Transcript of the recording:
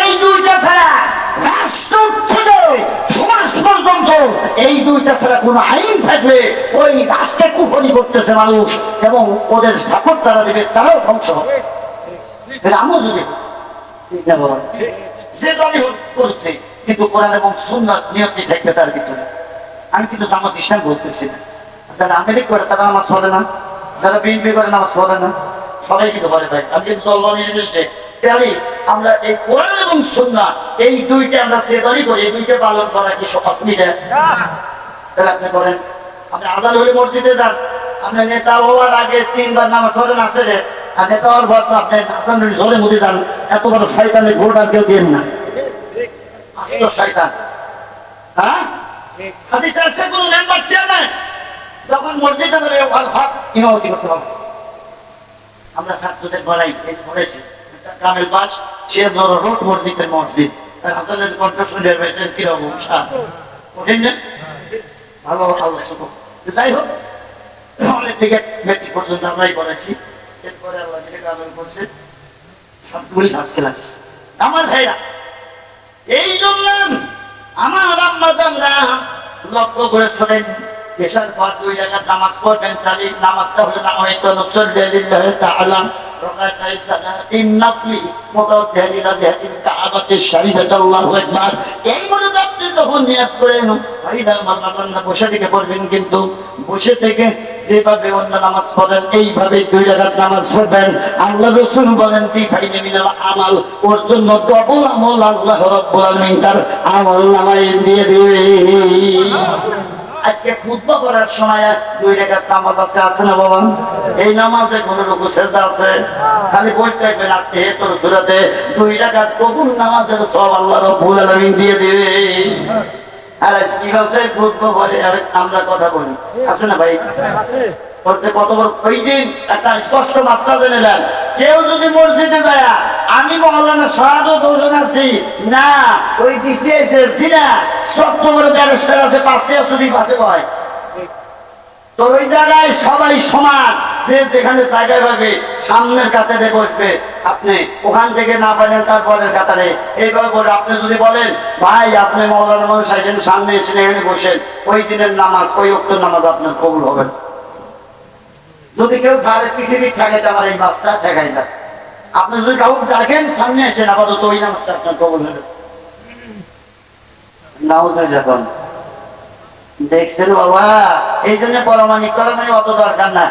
এই দুইটা ছাড়া রাষ্ট্র থেকে সমাজ পর্যন্ত এই দুইটা ছাড়া কোনো আইন থাকলে ওই রাষ্ট্রের কুপনি করতেছে মানুষ এবং ওদের সাপোর্ট তারা দেবে, তারাও ধ্বংস হবে। আমিও যদি? যে দলই করছে, কিন্তু কোরআন এবং সুন্নার নিয়তি থাকবে তার ভিতরে। আমি কিন্তু জামাত ইসলাম বলতেছি না। যারা আমেরিক করে তারা নামাজ পড়ে না, যারা বিএনপি করে নামাজ পড়ে না, সবাই কিন্তু বলে ভাই, আমি কিন্তু দল নিয়ে তাহলে আমরা এই কোরআন এবং সুন্না, এই দুইটা আমরা সে করি, এই দুইটা পালন করা কি সব অসুবিধা তাহলে আপনি করেন আপনি আজান হলে মসজিদে যান আপনি নেতা হওয়ার আগে তিনবার নামাজ পড়েন, আছে রে আর নেতা হওয়ার পর আপনি জোরে যান, এত বড় শয়তানের ভোট আর কেউ দেন না। আসল শয়তান। হ্যাঁ? হাদিসে আছে কোন মেম্বার চেয়ারম্যান যখন মসজিদে যাবে ইমামতি করতে হবে। আমরা ছাত্রদের বলাই বলেছি কামেল পাশ, সে ধরো রোড মসজিদের মসজিদ। তার হাসানের কণ্ঠ শুনে পেয়েছেন কীরকম কঠিন না? ভালো যাই হোক অনেক মেট্রিক পর্যন্ত আমরাই পড়াইছি এরপরে আল্লাহ করছে সবগুলি ফার্স্ট ক্লাস। আমার ভাইরা, এই জন্য আমার লক্ষ্য করে শোনেন, পেশার পর দুই জায়গা নামাজ পড়বেন, তাহলে নামাজটা হলো না হয়তো লিল্লাহি তাআলা। রকাতাই সালাতিন নাফলি মুতাওয়াক্কিলিনা জিহাদিল কাবাতিশ শরীফাত আল্লাহু আকবার। এই বলে আপনি যখন নিয়াত করেন ভাইরা মাল্লাহ বসে থেকে পড়বেন কিন্তু বসে থেকে যেভাবে অন্য নামাজ পড়েন এইভাবে দুই রাকাত নামাজ পড়বেন। আল্লাহ রাসূল বলেন তি ফাইনে মিনাল আমাল? ওর জন্য ডবল আমল আল্লাহ রাব্বুল আলামিন তার আমল নামায় দিয়ে দিবে। আজকে খুতবা করার সময় দুই রাকাত নামাজ আছে আছে না বাবা? এই নামাজে কোন রকম সেজদা আছে? খালি বসে থাকবেন আপনি তোর সুরাতে দুই রাকাত কবুল নামাজের সব আল্লাহ রাব্বুল আলামিন দিয়ে দিবে। আর আজকে কি ভাবছে খুতবা বলে আর আমরা কথা বলি। আছে না ভাই? করতে কত বড় ওই দিন একটা স্পষ্ট মাস্টার নিলেন কেউ যদি মসজিদে যায় আমি মহল্লানা সাহায্য দৌড়ন আছি। না, ওই ডিসিএস এসছি না সত্য বড় ব্যারিস্টার আছে, পাশে আসুনি পাশে ভয় তো ওই জায়গায় সবাই সমান, যে যেখানে জায়গায় পাবে, সামনের কাতারে বসবে। আপনি ওখান থেকে না পারেন তারপরের কাতারে। এইভাবে আপনি যদি বলেন, ভাই, আপনি মৌলানা মানুষ আছেন সামনে এসে এখানে বসেন। ওই দিনের নামাজ, ওই অক্ত নামাজ আপনার কবুল হবে না। যদি কেউ ঘরে পৃথিবীর ঠেকাইতে আমার এই বাসটা ঠেকাই যায় আপনি যদি কাউকে ডাকেন, সামনে এসেন আপাতত ওই নামাজটা আপনার কবল যখন দেখছেন বাবা? এই জন্য পরমাণিক করা মানে অত দরকার না।